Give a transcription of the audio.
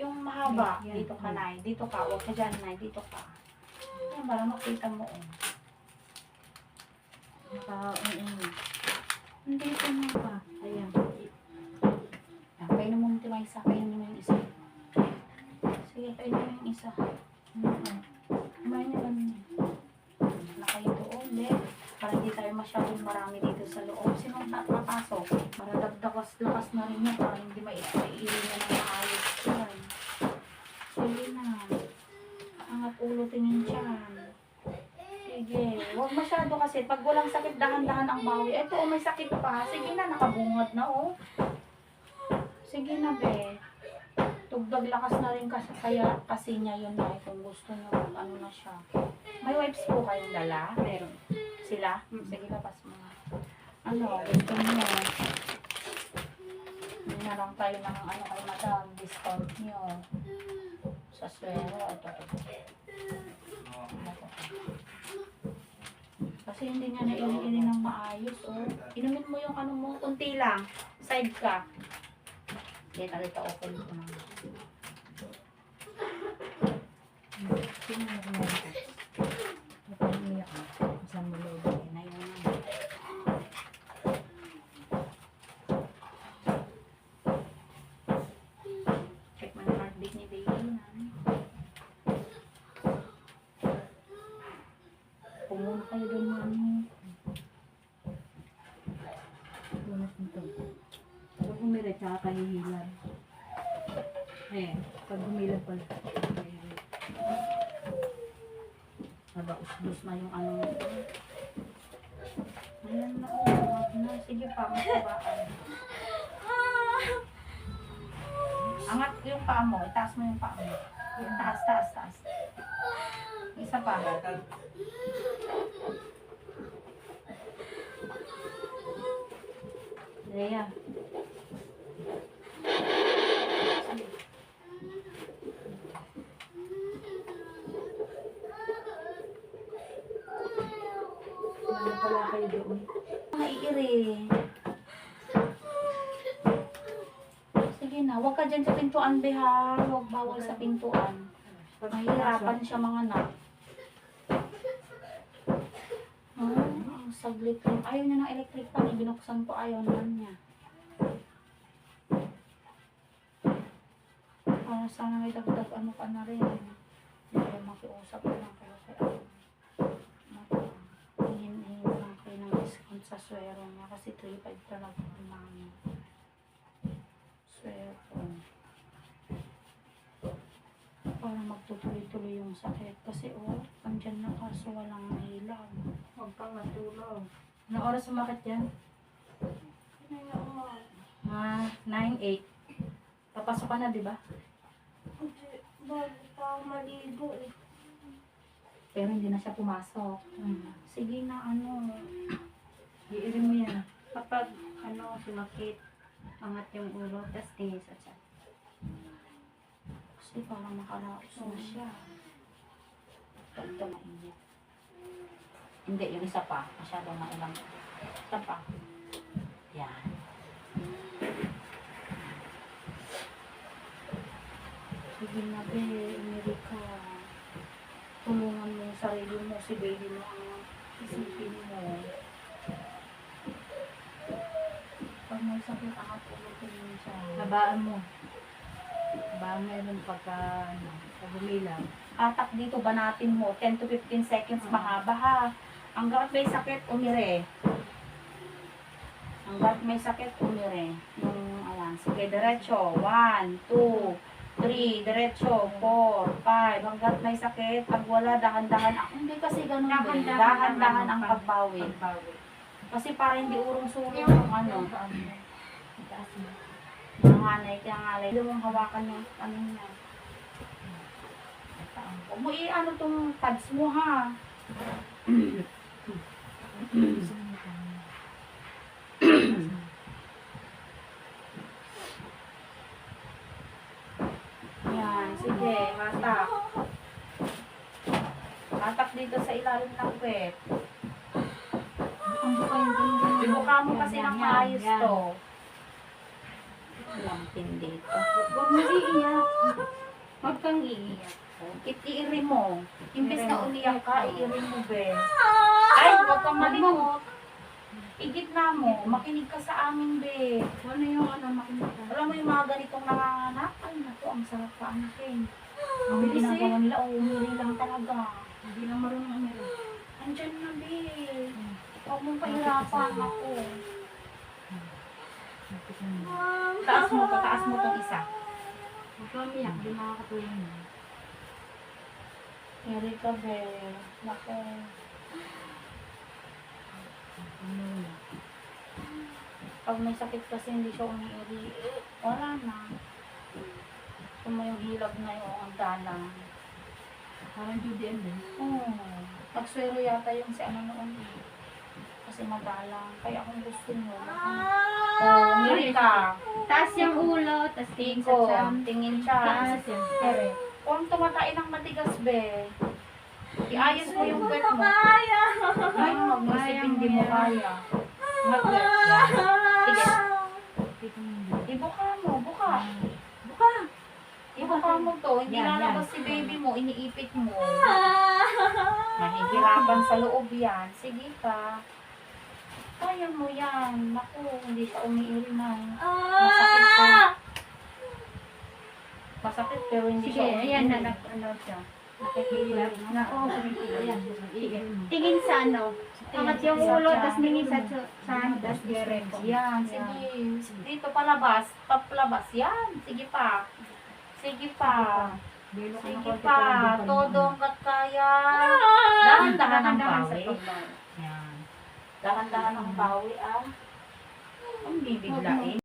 Yung mahaba, Yan, dito ka yan. na. Dito ka, huwag ka dyan na. Dito ka. Yan, para makita mo. Oh. Naka, oo. Dito na pa. Ayan. Yan, kainin mo yung isa. Kainin mo yung isa. Sige, kainin mo yung isa. Mm. Kumain na lang yun. Na kayo doon, de. Para hindi tayo masyadong marami dito sa loob. Sinong na papasok? Para dagdagas-lakas na rin yan. Para hindi maiili na ng maayos yan. Sige na. Angat ulo tingin dyan. Sige. Huwag masyado kasi. Pag walang sakit, dahan-dahan ang bawi. Eto, oh, may sakit pa. Sige na, nakabungad na, oh. Sige na, be. Tugdag lakas na rin kasi, kaya kasi niya yun na kung gusto niya mag ano na siya. May wipes po kayong dala? Meron. Sila? Mm. Sige, labas mo nga. Ano, gusto niyo? Hindi na lang tayo ng ano kay madam, discount niyo. Sa swero, ito, ito. Ito. Kasi hindi niya naili-ili ng maayos, oh. Inumin mo yung ano mo, kunti lang. Side ka. Hindi, talita open ko na kumain ka? Kapag umiyak ka, isang maloob. Yan na yun na. Check mo yung heartbeat ni baby na. Pumunta kayo doon mami. Tunas nito. Pag kahihilan. Eh, pag umilag pala. Naba, usbus na yung ano. Ayan na, oh, wag na. Sige pa, masabaan. Angat yung paa mo. Itaas mo yung paa mo. Taas, taas, taas. Isa pa. Leia. Ano pala kayo doon? Maiiri. Sige na, huwag ka dyan sa pintuan, Beha. Huwag bawal sa pintuan. Mahirapan siya mga anak. Ang saglit lang. Ayaw niya ng electric fan. eh. Binuksan ko, ayaw naman niya. Para sana may dagdag ano ka na rin. Hindi makiusap lang kayo kay ano. Hingin-hingin lang kayo ng discount sa swero niya kasi 3.5 talaga ang namin. Swero. Para magtutuloy-tuloy yung sakit. Kasi oh, andyan na kaso walang ilaw. Huwag kang matulog. Anong oras sumakit yan? Kaya ako. Ah, 9-8. Papasok ka na, di ba? Hindi, bago pa maligo eh. Pero hindi na siya pumasok. Hmm. Sige na, ano. Iirin mo yan. Kapag ano, sumakit, angat yung ulo, tapos tingin sa tiyan. Kasi parang makaraos na siya. Ito mainit. Hindi, yung isa pa. Masyadong mailang. Isa pa. Yan. Sige na, be. Amerika. Tulungan mo yung sarili mo. Si baby mo ang isipin mo. Pag may sakit, atulutin mo siya. Habaan mo. Habaan mo yun pagka, ano, pag. Atak dito, banatin mo. 10 to 15 seconds, mahaba ha. Hanggat may sakit, umire. Hanggat may sakit, umire. Yung, ayan, sige, diretso. 1, 2, 3, diretso. 4, 5. Hanggat may sakit, pag wala, dahan-dahan. Ah, hindi kasi ganun din. Dahan-dahan ang pagbawi. Pagbawi. Kasi para hindi urong-surong yung ano. Itaas mo. Nanganay, kaya ngalay. Mong hawakan yung ano niya. Huwag mo i-ano tong pads mo ha. Yan, sige, hatak. Hatak dito sa ilalim ng ganun. Ibuka mo kasi ng maayos to. Walang pindi ito. Huwag mo iiyak. kang iiyak. Itiiri mo. Imbis na umiyak ka, iiri mo, be. Ay, huwag kang malimot. Igitna mo. Makinig ka sa amin, be. Ano yung ano makinig ka? Alam mo yung mga ganitong nanganganak? Ay, naku, ang sarap pa ang kin. Ang Bilis eh. ginagawa nila, oh, umiri lang talaga. Hindi lang marunong umiro. Andyan na, be. Huwag mong pahirapan ako. Taas mo, pataas mo tong isa. Huwag ka umiyak, di makakatulong yun. Iri ka, be. Naku. Ano yun? Pag may sakit kasi hindi siya umiiri, wala na. Kung may hilag na yung ang dalang. Parang Judy and din. Oo. Nagswero yata yung si ano noon. eh. Kasi madalang. Kaya kung gusto nyo. Oo, umiri ka. Taas yung ulo, tas tingin sa Tiko, tiyan. tingin siya. Taas. Ere. Kung tumatain ng matigas, be. Iayos mo yung wet mo. Ay, mag-isip hindi mo kaya. Mag-wet yan. Sige. Ibuka mo, buka. Buka. Ibuka mo to. Hindi Yan, lalabas yan. si baby mo, iniipit mo. Mahihirapan sa loob yan. Sige ka. Kaya mo yan. Naku, hindi siya umiiri na. Masakit to. Masakit pero hindi Sige, siya ayan na, umiiri. nag, ano siya. Nakikilap na, oo, kumikilap. Tingin sa ano, angat yung ulo, tas tingin sa sa tas direct. Yan, sige. Dito palabas, papalabas. Yan, sige pa. Sige pa. Sige pa. Todo hanggat kaya. Dahan-dahan ang bawi. Dahan-dahan ang bawi, ah. Ang bibiglain.